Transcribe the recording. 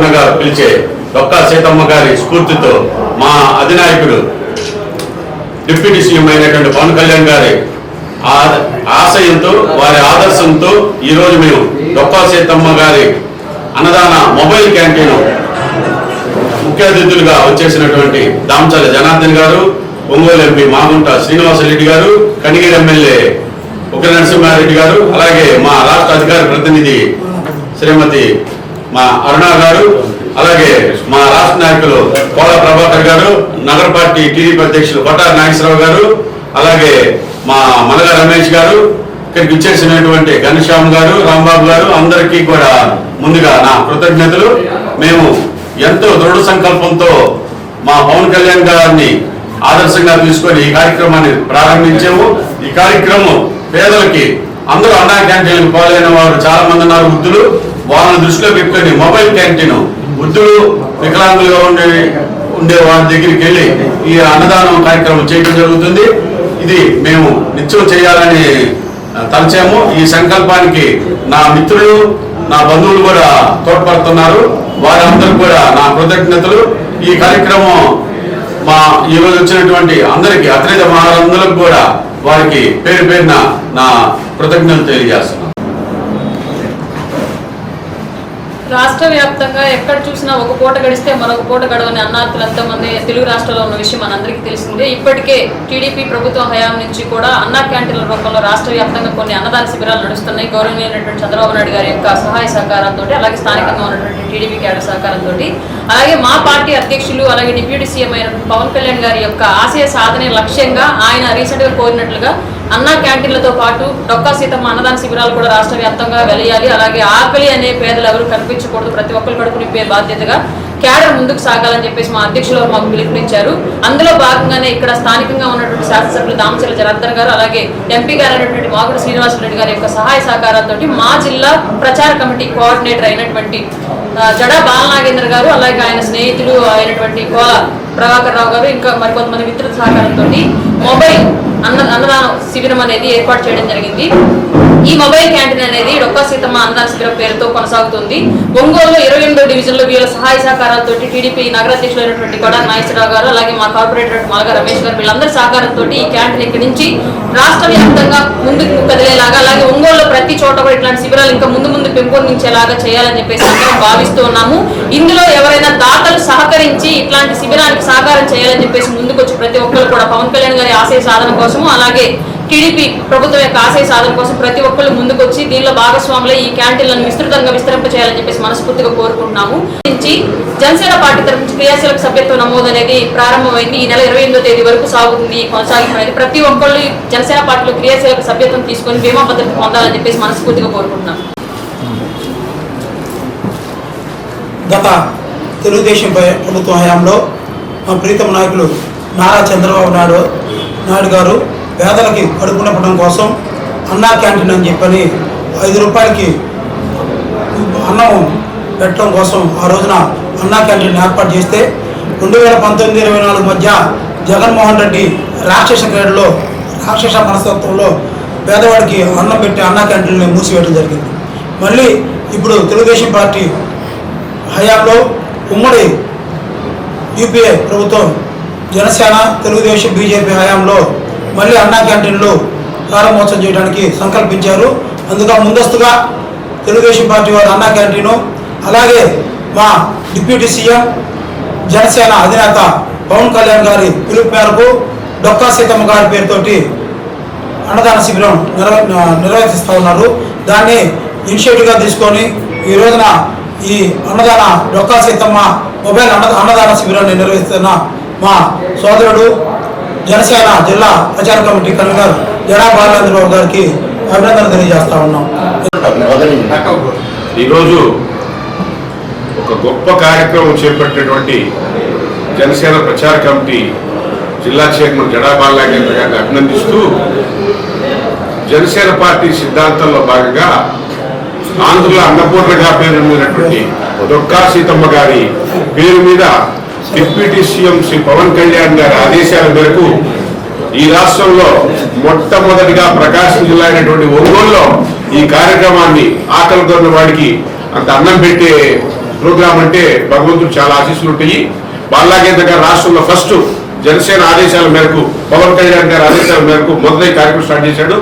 పేరుగా పిలిచే డొక్కా సీతమ్మ గారి స్ఫూర్తితో మా అధినాయకుడు డిప్యూటీ సీఎం అయినటువంటి పవన్ కళ్యాణ్ గారి ఆశయంతో వారి ఆదర్శంతో ఈ రోజు మేము డొక్కా సీతమ్మ గారి అన్నదాన మొబైల్ క్యాంటీన్ ముఖ్య అతిథులుగా వచ్చేసినటువంటి దామచాల జనార్దన్ గారు ఒంగోలు ఎంపీ మాగుంట శ్రీనివాసరెడ్డి గారు కనిగిరి ఎమ్మెల్యే ఉగ్ర నరసింహారెడ్డి గారు అలాగే మా రాష్ట్ర అధికార ప్రతినిధి శ్రీమతి మా అరుణ గారు అలాగే మా రాష్ట్ర నాయకులు కోల ప్రభాకర్ గారు నగర పార్టీ టీడీపీ అధ్యక్షులు కొట్టారి నాగేశ్వరరావు గారు అలాగే మా మనగా రమేష్ గారు ఇక్కడికి ఇచ్చేసినటువంటి ఘనశ్యామ్ గారు రాంబాబు గారు అందరికీ కూడా ముందుగా నా కృతజ్ఞతలు. మేము ఎంతో దృఢ సంకల్పంతో మా పవన్ కళ్యాణ్ గారిని ఆదర్శంగా తీసుకొని ఈ కార్యక్రమాన్ని ప్రారంభించాము. ఈ కార్యక్రమం పేదలకి అందరూ అన్నా క్యాంటీన్లకు పాలైన వారు చాలా మంది ఉన్నారు వృద్ధులు. వాళ్ళని దృష్టిలో పెట్టుకొని మొబైల్ క్యాంటీన్ వృద్ధులు వికలాంగులుగా ఉండే ఉండే వారి దగ్గరికి వెళ్ళి ఈ అన్నదానం కార్యక్రమం చేయడం జరుగుతుంది. ఇది మేము నిత్యం చేయాలని తలచాము. ఈ సంకల్పానికి నా మిత్రులు నా బంధువులు కూడా తోడ్పడుతున్నారు. వారందరూ కూడా నా కృతజ్ఞతలు. ఈ కార్యక్రమం మా ఈరోజు వచ్చినటువంటి అందరికీ అతిథి మహారందులకు కూడా వారికి పేరు పేరున నా కృతజ్ఞతలు తెలియజేస్తున్నాను. రాష్ట్ర వ్యాప్తంగా ఎక్కడ చూసినా ఒక పూట గడిస్తే మరొక పూట గడవని అన్నార్థులు ఎంతమంది తెలుగు రాష్ట్రాల్లో ఉన్న విషయం మనందరికీ తెలిసిందే. ఇప్పటికే టీడీపీ ప్రభుత్వ హయాం నుంచి కూడా అన్నా క్యాంటీన్ల రూపంలో రాష్ట్ర వ్యాప్తంగా కొన్ని అన్నదాన శిబిరాలు నడుస్తున్నాయి. గౌరవనీయులైనటువంటి చంద్రబాబు నాయుడు గారి యొక్క సహాయ సహకారంతో అలాగే స్థానికంగా ఉన్నటువంటి టీడీపీ క్యాడర్ సహకారంతో అలాగే మా పార్టీ అధ్యక్షులు అలాగే డిప్యూటీ సీఎం అయినటువంటి పవన్ కళ్యాణ్ గారి యొక్క ఆశయ సాధనే లక్ష్యంగా ఆయన రీసెంట్గా కోరినట్లుగా అన్నా క్యాంటీన్లతో పాటు డొక్కా సీతమ్మ అన్నదాన శిబిరాలు కూడా రాష్ట్ర వ్యాప్తంగా వెలయాలి. అలాగే ఆకలి అనే పేదలు ఎవరు కనిపించకూడదు. ప్రతి ఒక్కరు కడుపు నింపే బాధ్యతగా క్యాడర్ ముందుకు సాగాలని చెప్పేసి మా అధ్యక్షులు మాకు పిలుపునిచ్చారు. అందులో భాగంగానే ఇక్కడ స్థానికంగా ఉన్నటువంటి శాసనసభ్యులు దామచర్ల జనార్దన్ గారు అలాగే ఎంపీ గారు అయినటువంటి మాగుడు శ్రీనివాసరెడ్డి గారి యొక్క సహాయ సహకారాలతో మా జిల్లా ప్రచార కమిటీ కోఆర్డినేటర్ అయినటువంటి జడా బాలనాగేంద్ర గారు అలాగే ఆయన స్నేహితులు అయినటువంటి కోల ప్రభాకర్ రావు గారు ఇంకా మరికొంతమంది మిత్రుల సహకారంతో మొబైల్ అన్న అన్నదాన శిబిరం అనేది ఏర్పాటు చేయడం జరిగింది. ఈ మొబైల్ క్యాంటీన్ అనేది డొక్కా సీతమ్మ అన్నదాన శిబిరం పేరుతో కొనసాగుతుంది. ఒంగోలులో ఇరవై ఎనిమిదో డివిజన్లో వీళ్ళ సహాయ సహకారాలతో టీడీపీ నగర అధ్యక్షులైనటువంటి కూడా నాగేశ్వరరావు గారు అలాగే మా కార్పొరేటర్ మాలగా రమేష్ గారు వీళ్ళందరి సహకారంతో ఈ క్యాంటీన్ ఇక్కడి నుంచి రాష్ట్ర వ్యాప్తంగా ముందుకు కదిలేలాగా అలాగే ఒంగోలు ప్రతి చోట కూడా ఇట్లాంటి శిబిరాలు ఇంకా ముందు ముందు పెంపొందించేలాగా చేయాలని చెప్పేసి అందరం భావిస్తూ ఉన్నాము. ఇందులో ఎవరైనా దాతలు సహకరించి ఇట్లాంటి శిబిరానికి సహకారం చేయాలని చెప్పేసి ముందుకొచ్చి ప్రతి ఒక్కరు కూడా పవన్ కళ్యాణ్ గారి ఆశయ సాధన కోసము అలాగే టీడీపీ ప్రభుత్వం యొక్క ఆశయ సాధన కోసం ప్రతి ఒక్కళ్ళు ముందుకొచ్చి దీనిలో భాగస్వాములై ఈ క్యాంటీన్లను విస్తృతంగా విస్తరింప చేయాలని చెప్పేసి మనస్ఫూర్తిగా కోరుకుంటున్నాము. నుంచి జనసేన పార్టీ తరఫు నుంచి క్రియాశీలక సభ్యత్వ నమోదు అనేది ప్రారంభమైంది. ఈ నెల ఇరవై ఎనిమిదో తేదీ వరకు సాగుతుంది ఈ కొనసాగింపు ప్రతి ఒక్కళ్ళు జనసేన పార్టీలో క్రియాశీలక సభ్యత్వం తీసుకొని బీమా భద్రత పొందాలని చెప్పేసి మనస్ఫూర్తిగా కోరుకుంటున్నాం గత తెలుగుదేశం ప్రభుత్వ హయాంలో మా ప్రీతం నాయకులు నారా చంద్రబాబు నాయుడు నాయుడు గారు పేదలకి కడుపు నింపడం కోసం అన్నా క్యాంటీన్ అని చెప్పని ఐదు రూపాయలకి అన్నం పెట్టడం కోసం ఆ రోజున అన్నా క్యాంటీన్ ఏర్పాటు చేస్తే రెండు వేల పంతొమ్మిది ఇరవై నాలుగు మధ్య జగన్మోహన్ రెడ్డి రాక్షస క్రీడలో రాక్షస మనస్తత్వంలో పేదవాడికి అన్నం పెట్టి అన్నా క్యాంటీన్ని మూసివేయడం జరిగింది. మళ్ళీ ఇప్పుడు తెలుగుదేశం పార్టీ హయాంలో ఉమ్మడి యూపీఏ ప్రభుత్వం జనసేన తెలుగుదేశం బీజేపీ హయాంలో మళ్ళీ అన్నా క్యాంటీన్లు ప్రారంభోత్సవం చేయడానికి సంకల్పించారు. అందుక ముందస్తుగా తెలుగుదేశం పార్టీ వారు అన్నా క్యాంటీను అలాగే మా డిప్యూటీ సీఎం జనసేన అధినేత పవన్ కళ్యాణ్ గారి పిలుపు మేరకు డొక్కా సీతమ్మ గారి పేరుతోటి అన్నదాన శిబిరం నిర్వ నిర్వహిస్తూ ఉన్నారు. దాన్ని ఇనిషియేటివ్గా తీసుకొని ఈ రోజున ఈ అన్నదాన డొక్కా సీతమ్మ మొబైల్ అన్న అన్నదాన శిబిరాన్ని నిర్వహిస్తున్న మా సోదరుడు జనసేన జిల్లా ప్రచార కమిటీ కన్వీనర్ జడా బాలేంద్రబాబు గారికి అభినందనలు తెలియజేస్తా ఉన్నాం. ఈరోజు ఒక గొప్ప కార్యక్రమం చేపట్టినటువంటి జనసేన ప్రచార కమిటీ జిల్లా చైర్మన్ జడా బాలనాగేంద్ర గారిని అభినందిస్తూ జనసేన పార్టీ సిద్ధాంతంలో భాగంగా ఆంధ్రుల అన్నపూర్ణగా పేరు మీదటువంటి దుర్గా సీతమ్మ గారి పేరు మీద డిప్యూటీ సీఎం శ్రీ పవన్ కళ్యాణ్ గారి ఆదేశాల మేరకు ఈ రాష్ట్రంలో మొట్టమొదటిగా ప్రకాశం జిల్లా అయినటువంటి ఒంగోలులో ఈ కార్యక్రమాన్ని ఆకలి వాడికి అంత అన్నం పెట్టే ప్రోగ్రాం అంటే భగవంతుడు చాలా ఆశీస్సులు ఉంటాయి. బాలాగేంద్ర గారు రాష్ట్రంలో ఫస్ట్ జనసేన ఆదేశాల మేరకు పవన్ కళ్యాణ్ గారి ఆదేశాల మేరకు మొదలై కార్యక్రమం స్టార్ట్ చేశాడు.